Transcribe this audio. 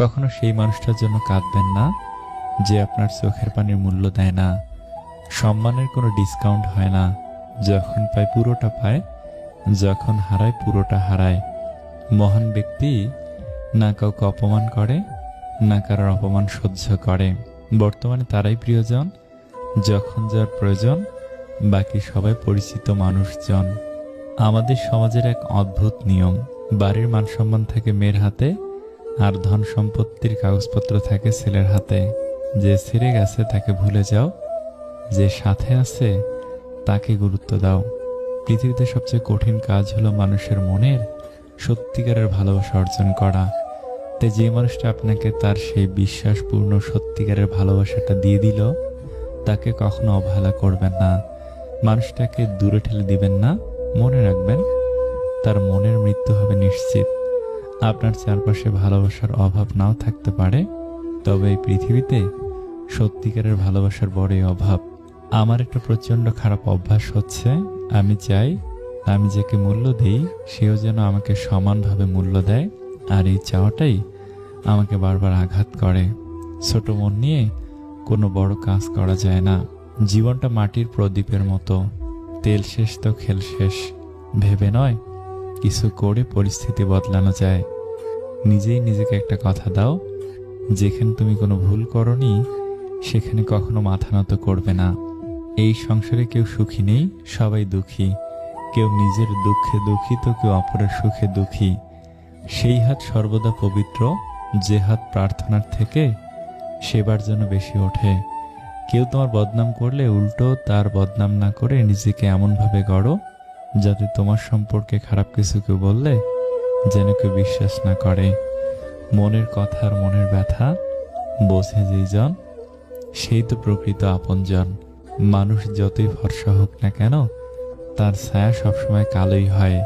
কখনো সেই মানুষটার জন্য কাঁদবেন না যে আপনার চোখের পানির মূল্য দেয় না। সম্মানের কোনো ডিসকাউন্ট হয় না। যখন পায় পুরোটা পায়, যখন হারায় পুরোটা হারায়। মহান ব্যক্তি না কাউকে অপমান করে, না কারোর অপমান সহ্য করে। বর্তমানে তারাই প্রিয়জন, যখন যার প্রয়োজন, বাকি সবাই পরিচিত মানুষজন। আমাদের সমাজের এক অদ্ভুত নিয়ম, বাড়ির মানসম্মান থাকে মেয়ের হাতে আর ধন সম্পত্তির কাগজপত্র থাকে ছেলের হাতে, যে ছেড়ে গেছে তাকে ভুলে যাও, যে সাথে আছে তাকে গুরুত্ব দাও। পৃথিবীতে সবচেয়ে কঠিন কাজ হলো মানুষের মনের সত্যিকারের ভালোবাসা অর্জন করা। তাই যে মানুষটা আপনাকে তার সেই বিশ্বাসপূর্ণ সত্যিকারের ভালোবাসাটা দিয়ে দিল, তাকে কখনো অবহেলা করবেন না। মানুষটাকে দূরে ঠেলে দিবেন না, মনে রাখবেন, তার মনের মৃত্যু হবে নিশ্চিত। আপনার চারপাশে ভালোবাসার অভাব নাও থাকতে পারে, তবে এই পৃথিবীতে সত্যিকারের ভালোবাসার বড়ই অভাব। আমার একটা প্রচণ্ড খারাপ অভ্যাস হচ্ছে, আমি চাই আমি যাকে মূল্য দিই, সেও যেন আমাকে সমানভাবে মূল্য দেয়, আর এই চাওয়াটাই আমাকে বারবার আঘাত করে। ছোট মন নিয়ে কোনো বড় কাজ করা যায় না। জীবনটা মাটির প্রদীপের মতো। তেল শেষ তো খেল শেষ। ভেবে নয় কিছু করে পরিস্থিতি বদলানো যায়। নিজেই নিজেকে একটা কথা দাও, যেখানে তুমি কোনো ভুল করনি, সেখানে কখনো মাথা নত করবে না। এই সংসারে কেউ সুখী নেই, সবাই দুঃখী। কেউ নিজের দুঃখে দুঃখী তো কেউ অপরের সুখে দুঃখী। সেই হাত সর্বদা পবিত্র, যে হাত প্রার্থনার থেকে সেবার জন্য বেশি ওঠে। কেউ তোমার বদনাম করলে উল্টো তার বদনাম না করে নিজেকে এমনভাবে গড়ো যাতে তোমার সম্পর্কে খারাপ কিছু কেউ বললে যেন কেউ বিশ্বাস না করে। মনের কথা আর মনের ব্যথা বোঝে যেই জন সেই তো প্রকৃত আপনজন। মানুষ যতই ভরসা হোক না কেন, তার ছায়া সবসময় কালোই হয়।